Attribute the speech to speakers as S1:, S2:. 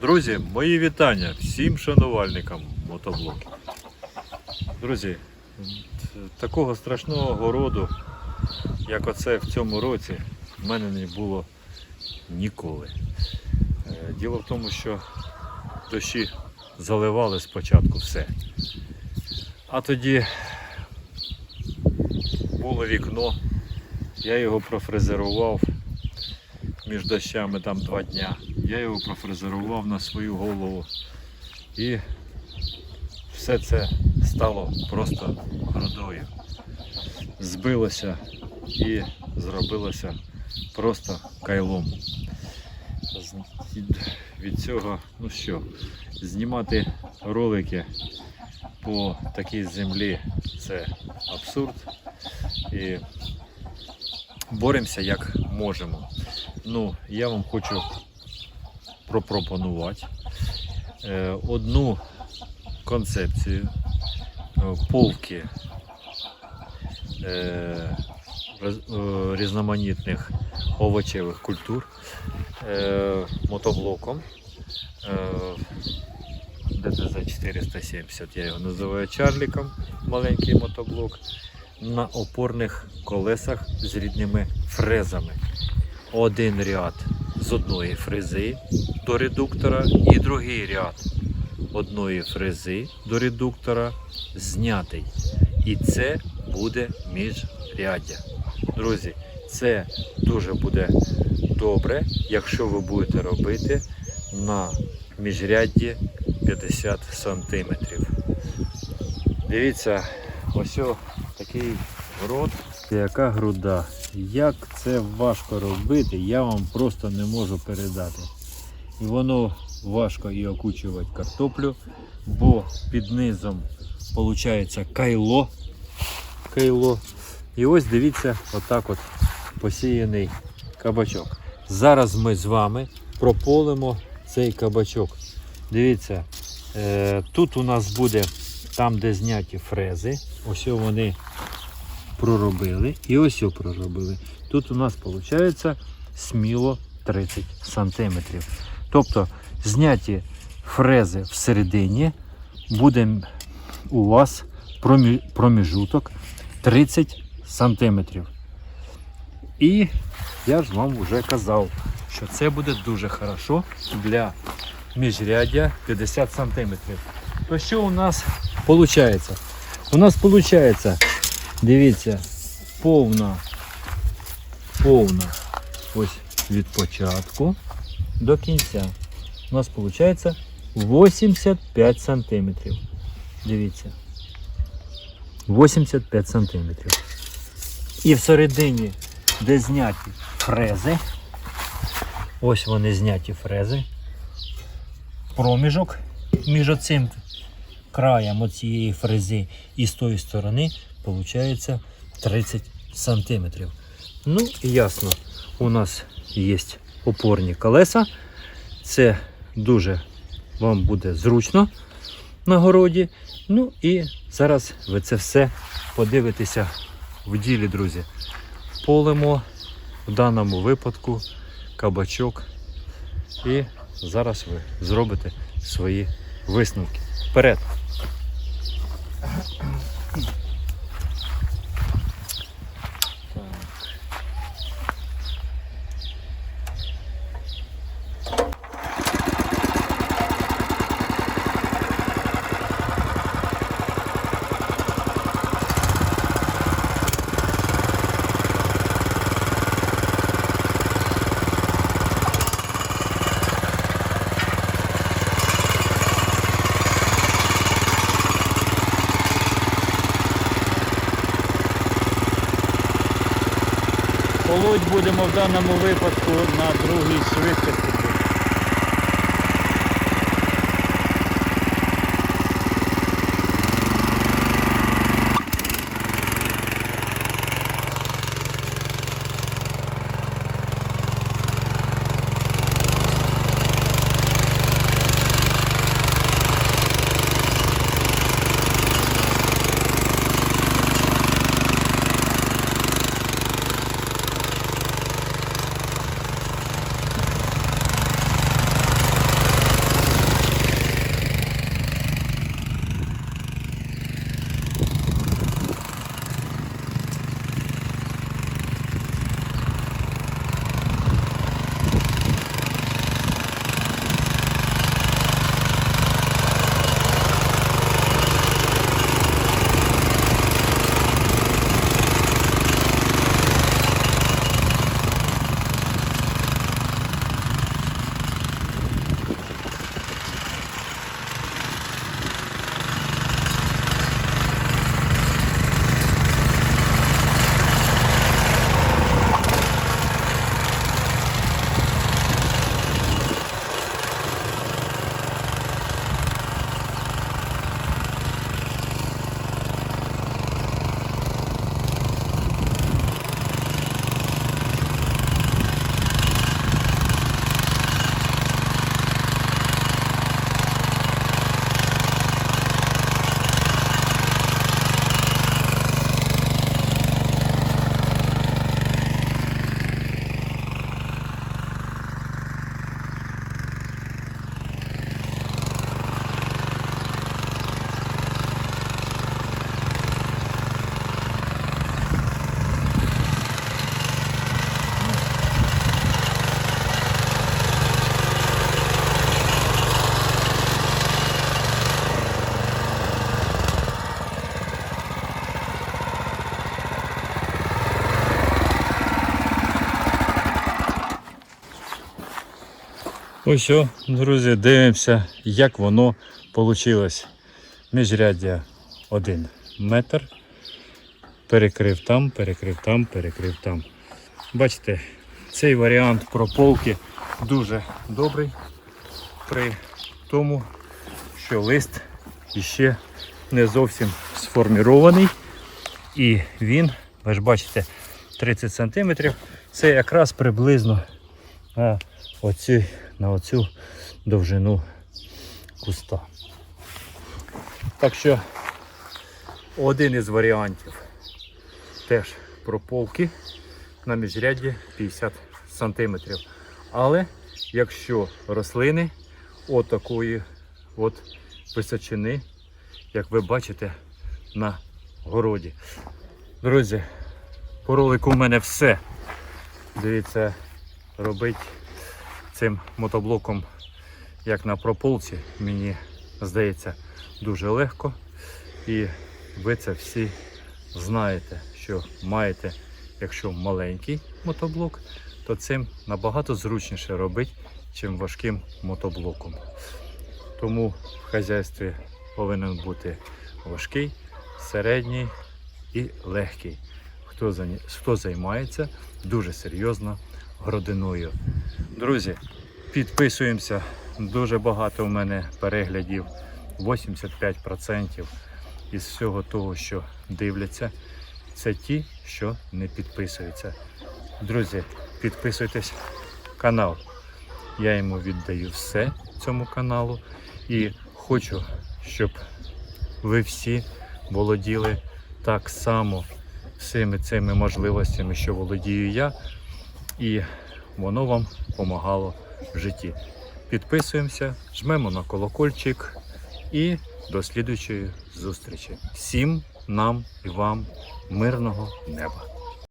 S1: Друзі, мої вітання всім шанувальникам мотоблоків. Друзі, такого страшного городу, як оце в цьому році, в мене не було ніколи. Е, Діло в тому, що дощі заливали спочатку все. А тоді було вікно, я його профрезерував між дощами там два дня. Я його профрезерував на свою голову. І все це стало просто грозою. Збилося і зробилося просто кайлом. Від цього, ну що, знімати ролики по такій землі це абсурд. І боремося як можемо. Ну, я вам хочу пропонувати е, одну концепцію е, повки е, різноманітних овочевих культур мотоблоком. Е, ДТЗ 470, я його називаю Чарліком, маленький мотоблок, на опорних колесах з рідними фрезами один ряд з одної фрези до редуктора і другий ряд одної фрези до редуктора знятий. І це буде міжряддя. Друзі, це дуже буде добре, якщо ви будете робити на міжрядді 50 см. Дивіться, ось такий город. Яка груда. Як це важко робити, я вам просто не можу передати. І воно важко і окучувати картоплю, бо під низом виходить кайло. кайло. І ось дивіться, отак от посіяний кабачок. Зараз ми з вами прополимо цей кабачок. Дивіться, е, тут у нас буде там, де зняті фрези. Ось вони проробили і ось його проробили. Тут у нас виходить сміло 30 см. Тобто зняті фрези всередині буде у вас проміжуток 30 см. І я ж вам вже казав, що це буде дуже хорошо для міжряддя 50 см. То що у нас виходить? У нас виходить Дивіться, повна, повна ось від початку до кінця. У нас виходить 85 сантиметрів. Дивіться. 85 сантиметрів. І всередині, де зняті фрези, ось вони зняті фрези, проміжок між оцим краєм оцієї фрези і з тої сторони виходить 30 сантиметрів. Ну і ясно, у нас є опорні колеса. Це дуже вам буде зручно на городі. Ну і зараз ви це все подивитеся в ділі, друзі. Полимо в даному випадку кабачок. І зараз ви зробите свої висновки. Вперед! Полоть будемо в даному випадку на другій швидкості. Ось друзі, дивимося, як воно вийшло. Міжряддя 1 метр. Перекрив там, перекрив там, перекрив там. Бачите, цей варіант прополки дуже добрий при тому, що лист іще не зовсім сформірований. І він, ви ж бачите, 30 см. Це якраз приблизно оцю, на оцю довжину куста. Так що один із варіантів теж прополки на міжрядді 50 см. Але якщо рослини от такої от височини, як ви бачите на городі. Друзі, по ролику в мене все. Дивіться, робить цим мотоблоком, як на прополці, мені здається, дуже легко. І ви це всі знаєте, що маєте, якщо маленький мотоблок, то цим набагато зручніше робити, чим важким мотоблоком. Тому в хазяйстві повинен бути важкий, середній і легкий. Хто, займається дуже серйозно городиною. Друзі, підписуємося. Дуже багато у мене переглядів. 85% із всього того, що дивляться, це ті, що не підписуються. Друзі, підписуйтесь канал. Я йому віддаю все цьому каналу і хочу, щоб ви всі володіли так само всіми цими можливостями, що володію я, і воно вам допомагало в житті. Підписуємося, жмемо на колокольчик і до слідуючої зустрічі. Всім нам і вам мирного неба!